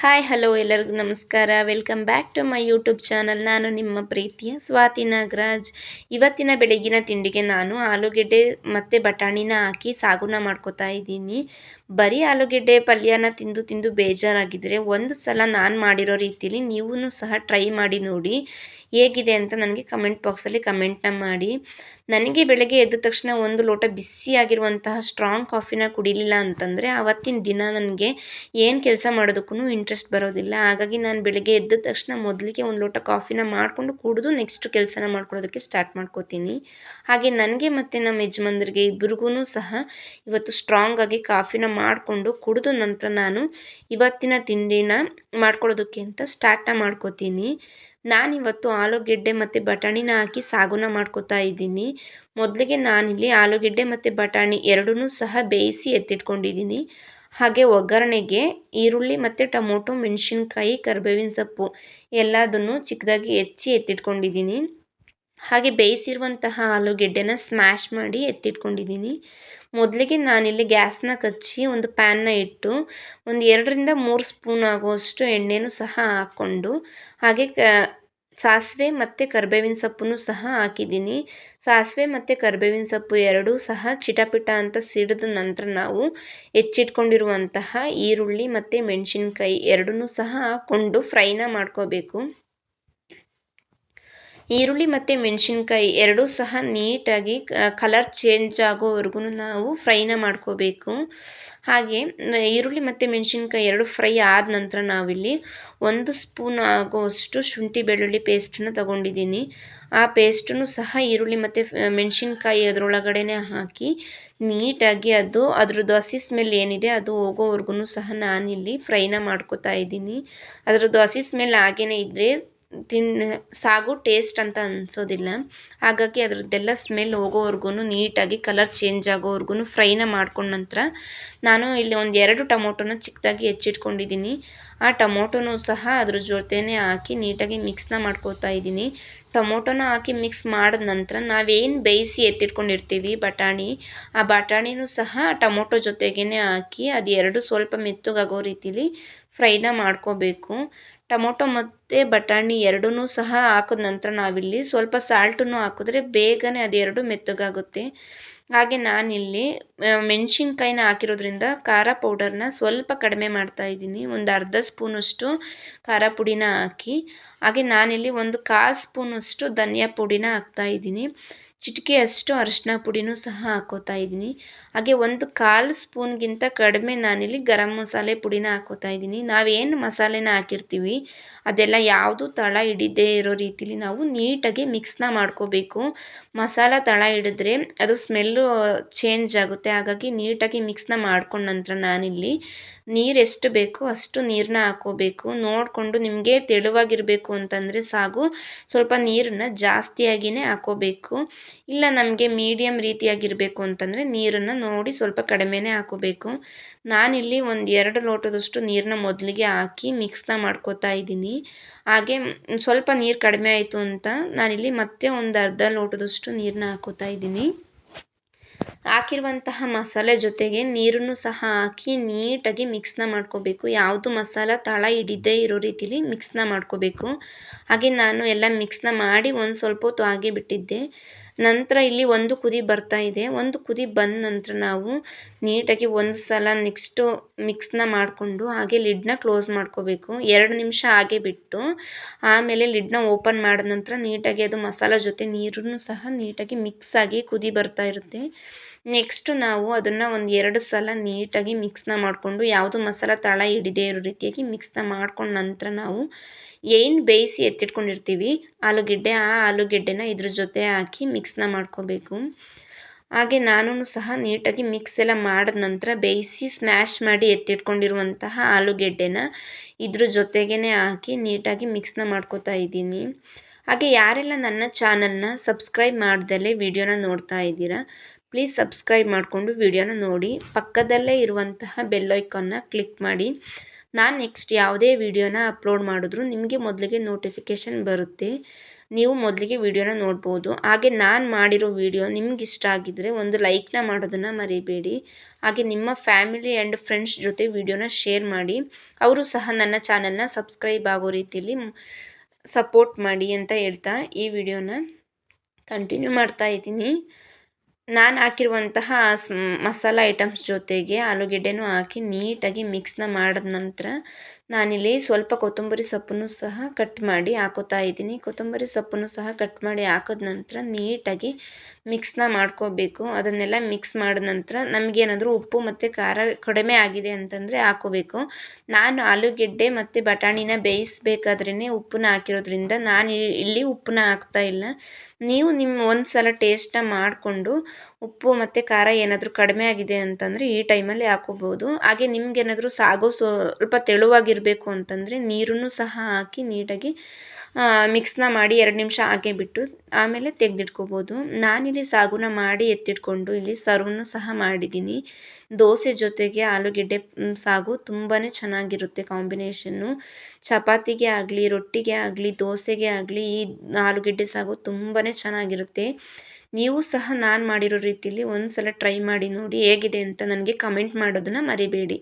Hi hello ಎಲ್ಲರಿಗೂ ನಮಸ್ಕಾರ. Welcome back to my YouTube channel ನಾನು ನಿಮ್ಮ ಪ್ರೀತಿಯ ಸ್ವಾತಿ ನಾಗರಾಜ್. ಇವತ್ತಿನ ಬೆಳಗಿನ ತಿಂಡಿಗೆ ನಾನು ಆಲೂಗೆಡ್ಡೆ ಮತ್ತು ಬಟಾಣಿನ ಹಾಕಿ ಸಾಗುನ ಮಾಡ್ಕೋತಾ ಇದ್ದೀನಿ. ಬರೀ ಆಲೂಗೆಡ್ಡೆ ಪಲ್ಯನ ತಿಂದು ತಿಂದು ಬೇಜಾರಾಗಿದ್ದರೆ ಒಂದು ಸಲ ನಾನು ಮಾಡಿರೋ ರೀತಿಲಿ ನೀವೂ ಸಹ ಟ್ರೈ ಮಾಡಿ ನೋಡಿ. ಹೇಗಿದೆ ಅಂತ ನನಗೆ ಕಮೆಂಟ್ ಬಾಕ್ಸಲ್ಲಿ ಕಮೆಂಟ್ನ ಮಾಡಿ. ನನಗೆ ಬೆಳಗ್ಗೆ ಎದ್ದ ತಕ್ಷಣ ಒಂದು ಲೋಟ ಬಿಸಿಯಾಗಿರುವಂತಹ ಸ್ಟ್ರಾಂಗ್ ಕಾಫಿನ ಕುಡಿಲಿಲ್ಲ ಅಂತಂದರೆ ಆವತ್ತಿನ ದಿನ ನನಗೆ ಏನು ಕೆಲಸ ಮಾಡೋದಕ್ಕೂ ಇಂಟ್ರೆಸ್ಟ್ ಬರೋದಿಲ್ಲ. ಹಾಗಾಗಿ ನಾನು ಬೆಳಗ್ಗೆ ಎದ್ದ ತಕ್ಷಣ ಮೊದಲಿಗೆ ಒಂದು ಲೋಟ ಕಾಫಿನ ಮಾಡಿಕೊಂಡು ಕುಡಿದು ನೆಕ್ಸ್ಟ್ ಕೆಲಸನ ಮಾಡ್ಕೊಳ್ಳೋದಕ್ಕೆ ಸ್ಟಾರ್ಟ್ ಮಾಡ್ಕೋತೀನಿ. ಹಾಗೆ ನನಗೆ ಮತ್ತು ನಮ್ಮ ಯಜಮಾನ್ರಿಗೆ ಇಬ್ಬರಿಗೂ ಸಹ ಇವತ್ತು ಸ್ಟ್ರಾಂಗ್ ಆಗಿ ಕಾಫಿನ ಮಾಡಿಕೊಂಡು ಕುಡಿದು ನಂತರ ನಾನು ಇವತ್ತಿನ ತಿಂಡಿನ ಮಾಡ್ಕೊಳ್ಳೋದಕ್ಕೆ ಅಂತ ಸ್ಟಾರ್ಟ್ನ ಮಾಡ್ಕೋತೀನಿ. ನಾನಿವತ್ತು ಆಲೂಗೆಡ್ಡೆ ಮತ್ತು ಬಟಾಣಿನ ಹಾಕಿ ಸಾಗುನ ಮಾಡ್ಕೋತಾ ಇದ್ದೀನಿ. ಮೊದಲಿಗೆ ನಾನಿಲ್ಲಿ ಆಲೂಗೆಡ್ಡೆ ಮತ್ತು ಬಟಾಣಿ ಎರಡೂ ಸಹ ಬೇಯಿಸಿ ಎತ್ತಿಟ್ಕೊಂಡಿದ್ದೀನಿ. ಹಾಗೆ ಒಗ್ಗರಣೆಗೆ ಈರುಳ್ಳಿ ಮತ್ತು ಟೊಮೊಟೊ, ಮೆಣಸಿನ್ಕಾಯಿ, ಕರಿಬೇವಿನ ಸೊಪ್ಪು ಎಲ್ಲದನ್ನು ಚಿಕ್ಕದಾಗಿ ಹೆಚ್ಚಿ ಎತ್ತಿಟ್ಕೊಂಡಿದ್ದೀನಿ. ಹಾಗೆ ಬೇಯಿಸಿರುವಂತಹ ಆಲೂಗೆಡ್ಡೆನ ಸ್ಮ್ಯಾಶ್ ಮಾಡಿ ಎತ್ತಿಟ್ಕೊಂಡಿದ್ದೀನಿ. ಮೊದಲಿಗೆ ನಾನಿಲ್ಲಿ ಗ್ಯಾಸ್ನ ಕಚ್ಚಿ ಒಂದು ಪ್ಯಾನ್ನ ಇಟ್ಟು ಒಂದು ಎರಡರಿಂದ ಮೂರು ಸ್ಪೂನ್ ಆಗುವಷ್ಟು ಎಣ್ಣೆನೂ ಸಹ ಹಾಕ್ಕೊಂಡು ಹಾಗೆ ಸಾಸಿವೆ ಮತ್ತು ಕರಿಬೇವಿನ ಸೊಪ್ಪನ್ನು ಸಹ ಹಾಕಿದ್ದೀನಿ. ಸಾಸಿವೆ ಮತ್ತು ಕರಿಬೇವಿನ ಸೊಪ್ಪು ಎರಡೂ ಸಹ ಚಿಟಪಿಟ ಅಂತ ಸಿಡಿದ ನಂತರ ನಾವು ಹೆಚ್ಚಿಟ್ಕೊಂಡಿರುವಂತಹ ಈರುಳ್ಳಿ ಮತ್ತು ಮೆಣಸಿನ್ಕಾಯಿ ಎರಡನ್ನೂ ಸಹ ಹಾಕ್ಕೊಂಡು ಫ್ರೈನ ಮಾಡ್ಕೋಬೇಕು. ಈರುಳ್ಳಿ ಮತ್ತು ಮೆಣಸಿನ್ಕಾಯಿ ಎರಡೂ ಸಹ ನೀಟಾಗಿ ಕಲರ್ ಚೇಂಜ್ ಆಗೋವರೆಗೂ ನಾವು ಫ್ರೈನ ಮಾಡ್ಕೋಬೇಕು. ಹಾಗೆ ಈರುಳ್ಳಿ ಮತ್ತು ಮೆಣಸಿನ್ಕಾಯಿ ಎರಡು ಫ್ರೈ ಆದ ನಂತರ ನಾವಿಲ್ಲಿ ಒಂದು ಸ್ಪೂನ್ ಆಗೋವಷ್ಟು ಶುಂಠಿ ಬೆಳ್ಳುಳ್ಳಿ ಪೇಸ್ಟನ್ನು ತಗೊಂಡಿದ್ದೀನಿ. ಆ ಪೇಸ್ಟನ್ನು ಸಹ ಈರುಳ್ಳಿ ಮತ್ತು ಮೆಣಸಿನ್ಕಾಯಿ ಅದರೊಳಗಡೆನೆ ಹಾಕಿ ನೀಟಾಗಿ ಅದು, ಅದ್ರದ್ದು ಹಸಿ ಸ್ಮೆಲ್ ಏನಿದೆ ಅದು ಹೋಗೋವರೆಗೂ ಸಹ ನಾನಿಲ್ಲಿ ಫ್ರೈನ ಮಾಡ್ಕೋತಾ ಇದ್ದೀನಿ. ಅದರದ್ದು ಹಸಿ ಸ್ಮೆಲ್ ಹಾಗೇ ಇದ್ದರೆ ತಿನ್, ಸಾಗು ಟೇಸ್ಟ್ ಅಂತ ಅನಿಸೋದಿಲ್ಲ. ಹಾಗಾಗಿ ಅದರದ್ದೆಲ್ಲ ಸ್ಮೆಲ್ ಹೋಗೋವರೆಗೂ ನೀಟಾಗಿ ಕಲರ್ ಚೇಂಜ್ ಆಗೋವರೆಗೂ ಫ್ರೈನ ಮಾಡ್ಕೊಂಡ ನಂತರ ನಾನು ಇಲ್ಲಿ ಒಂದು ಎರಡು ಟೊಮೊಟೊನ ಚಿಕ್ಕದಾಗಿ ಹೆಚ್ಚಿಟ್ಕೊಂಡಿದ್ದೀನಿ. ಆ ಟೊಮೊಟೊನೂ ಸಹ ಅದ್ರ ಜೊತೆನೇ ಹಾಕಿ ನೀಟಾಗಿ ಮಿಕ್ಸ್ನ ಮಾಡ್ಕೋತಾ ಇದ್ದೀನಿ. ಟೊಮೊಟೊನ ಹಾಕಿ ಮಿಕ್ಸ್ ಮಾಡಿದ ನಂತರ ನಾವೇನು ಬೇಯಿಸಿ ಎತ್ತಿಟ್ಕೊಂಡಿರ್ತೀವಿ ಬಟಾಣಿ, ಆ ಬಟಾಣಿನೂ ಸಹ ಟೊಮೊಟೊ ಜೊತೆಗೇ ಹಾಕಿ ಅದು ಎರಡು ಸ್ವಲ್ಪ ಮೆತ್ತಗಾಗೋ ರೀತಿಲಿ ಫ್ರೈನ ಮಾಡ್ಕೋಬೇಕು. ಟೊಮೊಟೊ ಮತ್ತು ಬಟಾಣಿ ಎರಡೂ ಸಹ ಹಾಕಿದ ನಂತರ ನಾವಿಲ್ಲಿ ಸ್ವಲ್ಪ ಸಾಲ್ಟನ್ನು ಹಾಕಿದ್ರೆ ಬೇಗನೆ ಅದೆರಡು ಮೆತ್ತಗಾಗುತ್ತೆ. ಹಾಗೆ ನಾನಿಲ್ಲಿ ಮೆಣಸಿನ್ಕಾಯಿನ ಹಾಕಿರೋದ್ರಿಂದ ಖಾರ ಪೌಡರ್ನ ಸ್ವಲ್ಪ ಕಡಿಮೆ ಮಾಡ್ತಾ ಇದ್ದೀನಿ. ಒಂದು ಅರ್ಧ ಸ್ಪೂನಷ್ಟು ಖಾರ ಪುಡಿನ ಹಾಕಿ. ಹಾಗೆ ನಾನಿಲ್ಲಿ ಒಂದು ಕಾಲು ಸ್ಪೂನಷ್ಟು ಧನಿಯಾ ಪುಡಿನ ಹಾಕ್ತಾಯಿದ್ದೀನಿ ಚಿಟಿಕೆಯಷ್ಟು ಅರಿಶಿನ ಪುಡಿನೂ ಸಹ ಹಾಕೋತಾ ಇದ್ದೀನಿ. ಹಾಗೆ ಒಂದು ಕಾಲು ಸ್ಪೂನ್ಗಿಂತ ಕಡಿಮೆ ನಾನಿಲ್ಲಿ ಗರಂ ಮಸಾಲೆ ಪುಡಿನ ಹಾಕೋತಾ ಇದ್ದೀನಿ. ನಾವೇನು ಮಸಾಲೆನ ಹಾಕಿರ್ತೀವಿ, ಅದೆಲ್ಲ ಯಾವುದು ತಳ ಹಿಡಿದೇ ಇರೋ ರೀತಿಲಿ ನಾವು ನೀಟಾಗಿ ಮಿಕ್ಸ್ನ ಮಾಡ್ಕೋಬೇಕು. ಮಸಾಲ ತಳ ಹಿಡಿದ್ರೆ ಅದು ಸ್ಮೆಲ್ಲು ಚೇಂಜ್ ಆಗುತ್ತೆ. ಹಾಗಾಗಿ ನೀಟಾಗಿ ಮಿಕ್ಸ್ನ ಮಾಡ್ಕೊಂಡ ನಂತರ ನಾನಿಲ್ಲಿ ನೀರು ಎಷ್ಟು ಬೇಕೋ ಅಷ್ಟು ನೀರನ್ನ ಹಾಕೋಬೇಕು. ನೋಡಿಕೊಂಡು ನಿಮಗೆ ತೆಳುವಾಗಿರಬೇಕು ಅಂತಂದರೆ ಸಾಗು. ಸ್ವಲ್ಪ ನೀರನ್ನ ಜಾಸ್ತಿಯಾಗಿಯೇ ಹಾಕ್ಕೋಬೇಕು ಇಲ್ಲ, ನಮಗೆ ಮೀಡಿಯಮ್ ರೀತಿಯಾಗಿರಬೇಕು ಅಂತಂದರೆ ನೀರನ್ನು ನೋಡಿ ಸ್ವಲ್ಪ ಕಡಿಮೆನೇ ಹಾಕೋಬೇಕು. ನಾನಿಲ್ಲಿ ಒಂದು ಎರಡು ಲೋಟದಷ್ಟು ನೀರನ್ನ ಮೊದಲಿಗೆ ಹಾಕಿ ಮಿಕ್ಸ್ನ ಮಾಡ್ಕೋತಾ ಇದ್ದೀನಿ. ಹಾಗೆ ಸ್ವಲ್ಪ ನೀರು ಕಡಿಮೆ ಆಯಿತು ಅಂತ ನಾನಿಲ್ಲಿ ಮತ್ತೆ ಒಂದು ಅರ್ಧ ಲೋಟದಷ್ಟು ನೀರನ್ನ ಹಾಕೋತಾ ಇದ್ದೀನಿ. ಹಾಕಿರುವಂತಹ ಮಸಾಲೆ ಜೊತೆಗೆ ನೀರನ್ನು ಸಹ ಹಾಕಿ ನೀಟಾಗಿ ಮಿಕ್ಸ್ನ ಮಾಡ್ಕೋಬೇಕು. ಯಾವುದು ಮಸಾಲ ತಳ ಹಿಡಿದೇ ಇರೋ ರೀತಿಲಿ ಮಿಕ್ಸ್ನ ಮಾಡ್ಕೋಬೇಕು. ಹಾಗೆ ನಾನು ಎಲ್ಲ ಮಿಕ್ಸ್ನ ಮಾಡಿ ಒಂದು ಸ್ವಲ್ಪ ಹೊತ್ತು ಹಾಗೆ ನಂತರ ಇಲ್ಲಿ ಒಂದು ಕುದಿ ಬರ್ತಾ ಇದೆ. ಒಂದು ಕುದಿ ಬಂದ ನಂತರ ನಾವು ನೀಟಾಗಿ ಒಂದು ಸಲ ನೆಕ್ಸ್ಟು ಮಿಕ್ಸ್ನ ಮಾಡಿಕೊಂಡು ಹಾಗೆ ಲಿಡ್ನ ಕ್ಲೋಸ್ ಮಾಡ್ಕೋಬೇಕು. ಎರಡು ನಿಮಿಷ ಹಾಗೆ ಬಿಟ್ಟು ಆಮೇಲೆ ಲಿಡ್ನ ಓಪನ್ ಮಾಡಿದ ನಂತರ ನೀಟಾಗಿ ಅದು ಮಸಾಲ ಜೊತೆ ನೀರನ್ನು ಸಹ ನೀಟಾಗಿ ಮಿಕ್ಸ್ ಆಗಿ ಕುದಿ ಬರ್ತಾ ಇರುತ್ತೆ. ನೆಕ್ಸ್ಟು ನಾವು ಅದನ್ನು ಒಂದು ಎರಡು ಸಲ ನೀಟಾಗಿ ಮಿಕ್ಸ್ನ ಮಾಡಿಕೊಂಡು ಯಾವುದು ಮಸಾಲ ತಳ ಹಿಡಿದೇ ಇರೋ ರೀತಿಯಾಗಿ ಮಿಕ್ಸ್ನ ಮಾಡ್ಕೊಂಡ ನಂತರ ನಾವು ಏನು ಬೇಯಿಸಿ ಎತ್ತಿಟ್ಕೊಂಡಿರ್ತೀವಿ, ಆಲೂಗೆಡ್ಡೆ, ಆ ಆಲೂಗೆಡ್ಡೆನ ಇದ್ರ ಜೊತೆ ಹಾಕಿ ಮಿಕ್ಸ್ನ ಮಾಡ್ಕೋಬೇಕು. ಹಾಗೆ ನಾನು ಸಹ ನೀಟಾಗಿ ಮಿಕ್ಸ್ ಎಲ್ಲ ಮಾಡಿದ ನಂತರ ಬೇಯಿಸಿ ಸ್ಮ್ಯಾಶ್ ಮಾಡಿ ಎತ್ತಿಟ್ಕೊಂಡಿರುವಂತಹ ಆಲೂಗೆಡ್ಡೆನ ಇದ್ರ ಜೊತೆಗೇ ಹಾಕಿ ನೀಟಾಗಿ ಮಿಕ್ಸ್ನ ಮಾಡ್ಕೋತಾ ಇದ್ದೀನಿ. ಹಾಗೆ ಯಾರೆಲ್ಲ ನನ್ನ ಚಾನಲ್ನ ಸಬ್ಸ್ಕ್ರೈಬ್ ಮಾಡ್ದಲೇ ವಿಡಿಯೋನ ನೋಡ್ತಾ ಇದ್ದೀರಾ ಪ್ಲೀಸ್ ಸಬ್ಸ್ಕ್ರೈಬ್ ಮಾಡಿಕೊಂಡು ವಿಡಿಯೋನ ನೋಡಿ. ಪಕ್ಕದಲ್ಲೇ ಇರುವಂತಹ ಬೆಲ್ ಐಕಾನ್ನ ಕ್ಲಿಕ್ ಮಾಡಿ. ನಾನು ನೆಕ್ಸ್ಟ್ ಯಾವುದೇ ವಿಡಿಯೋನ ಅಪ್ಲೋಡ್ ಮಾಡಿದ್ರು ನಿಮಗೆ ಮೊದಲಿಗೆ ನೋಟಿಫಿಕೇಷನ್ ಬರುತ್ತೆ. ನೀವು ಮೊದಲಿಗೆ ವಿಡಿಯೋನ ನೋಡ್ಬೋದು. ಹಾಗೆ ನಾನು ಮಾಡಿರೋ ವಿಡಿಯೋ ನಿಮ್ಗೆ ಇಷ್ಟ ಆಗಿದ್ದರೆ ಒಂದು ಲೈಕ್ನ ಮಾಡೋದನ್ನು ಮರಿಬೇಡಿ. ಹಾಗೆ ನಿಮ್ಮ ಫ್ಯಾಮಿಲಿ ಆ್ಯಂಡ್ ಫ್ರೆಂಡ್ಸ್ ಜೊತೆ ವಿಡಿಯೋನ ಶೇರ್ ಮಾಡಿ. ಅವರು ಸಹ ನನ್ನ ಚಾನಲ್ನ ಸಬ್ಸ್ಕ್ರೈಬ್ ಆಗೋ ರೀತಿಯಲ್ಲಿ ಸಪೋರ್ಟ್ ಮಾಡಿ ಅಂತ ಹೇಳ್ತಾ ಈ ವಿಡಿಯೋನ ಕಂಟಿನ್ಯೂ ಮಾಡ್ತಾ ಇದ್ದೀನಿ. ನಾನು ಹಾಕಿರುವಂತಹ ಮಸಾಲ ಐಟಮ್ಸ್ ಜೊತೆಗೆ ಆಲೂಗೆಡ್ಡೆನೂ ಹಾಕಿ ನೀಟಾಗಿ ಮಿಕ್ಸ್ನ ಮಾಡಿದ ನಂತರ ನಾನಿಲ್ಲಿ ಸ್ವಲ್ಪ ಕೊತ್ತಂಬರಿ ಸೊಪ್ಪನ್ನು ಸಹ ಕಟ್ ಮಾಡಿ ಹಾಕೋತಾ ಇದ್ದೀನಿ. ಕೊತ್ತಂಬರಿ ಸೊಪ್ಪನ್ನು ಸಹ ಕಟ್ ಮಾಡಿ ಹಾಕಿದ ನಂತರ ನೀಟಾಗಿ ಮಿಕ್ಸ್ನ ಮಾಡ್ಕೋಬೇಕು. ಅದನ್ನೆಲ್ಲ ಮಿಕ್ಸ್ ಮಾಡಿದ ನಂತರ ನಮಗೇನಾದರೂ ಉಪ್ಪು ಮತ್ತು ಖಾರ ಕಡಿಮೆ ಆಗಿದೆ ಅಂತಂದರೆ ಹಾಕೋಬೇಕು. ನಾನು ಆಲೂಗೆಡ್ಡೆ ಮತ್ತು ಬಟಾಣಿನ ಬೇಯಿಸ್ಬೇಕಾದ್ರೇ ಉಪ್ಪನ್ನ ಹಾಕಿರೋದ್ರಿಂದ ನಾನು ಇಲ್ಲಿ ಉಪ್ಪನ್ನ ಹಾಕ್ತಾ ಇಲ್ಲ. ನೀವು ನಿಮ್ಮ ಒಂದು ಸಲ ಟೇಸ್ಟನ್ನ ಮಾಡಿಕೊಂಡು ಉಪ್ಪು ಮತ್ತು ಖಾರ ಏನಾದರೂ ಕಡಿಮೆ ಆಗಿದೆ ಅಂತಂದರೆ ಈ ಟೈಮಲ್ಲಿ ಹಾಕೋಬೋದು. ಹಾಗೆ ನಿಮ್ಗೇನಾದರೂ ಸಾಗು ಸ್ವಲ್ಪ ತೆಳುವಾಗಿರಬೇಕು ಅಂತಂದರೆ ನೀರನ್ನು ಸಹ ಹಾಕಿ ನೀಟಾಗಿ ಮಿಕ್ಸ್ನ ಮಾಡಿ ಎರಡು ನಿಮಿಷ ಹಾಗೆ ಬಿಟ್ಟು ಆಮೇಲೆ ತೆಗೆದಿಟ್ಕೋಬೋದು. ನಾನಿಲ್ಲಿ ಸಾಗುನ ಮಾಡಿ ಎತ್ತಿಟ್ಕೊಂಡು ಇಲ್ಲಿ ಸರ್ವನ್ನು ಸಹ ಮಾಡಿದ್ದೀನಿ. ದೋಸೆ ಜೊತೆಗೆ ಆಲೂಗೆಡ್ಡೆ ಸಾಗು ತುಂಬಾ ಚೆನ್ನಾಗಿರುತ್ತೆ ಕಾಂಬಿನೇಷನ್ನು. ಚಪಾತಿಗೆ ಆಗಲಿ, ರೊಟ್ಟಿಗೆ ಆಗಲಿ, ದೋಸೆಗೆ ಆಗಲಿ ಈ ಆಲೂಗೆಡ್ಡೆ ಸಾಗು ತುಂಬಾ ಚೆನ್ನಾಗಿರುತ್ತೆ. ನೀವು ಸಹ ನಾನು ಮಾಡಿರೋ ರೀತಿಯಲ್ಲಿ ಒಂದು ಸಲ ಟ್ರೈ ಮಾಡಿ ನೋಡಿ ಹೇಗಿದೆ ಅಂತ ನನಗೆ ಕಮೆಂಟ್ ಮಾಡೋದನ್ನು ಮರಿಬೇಡಿ.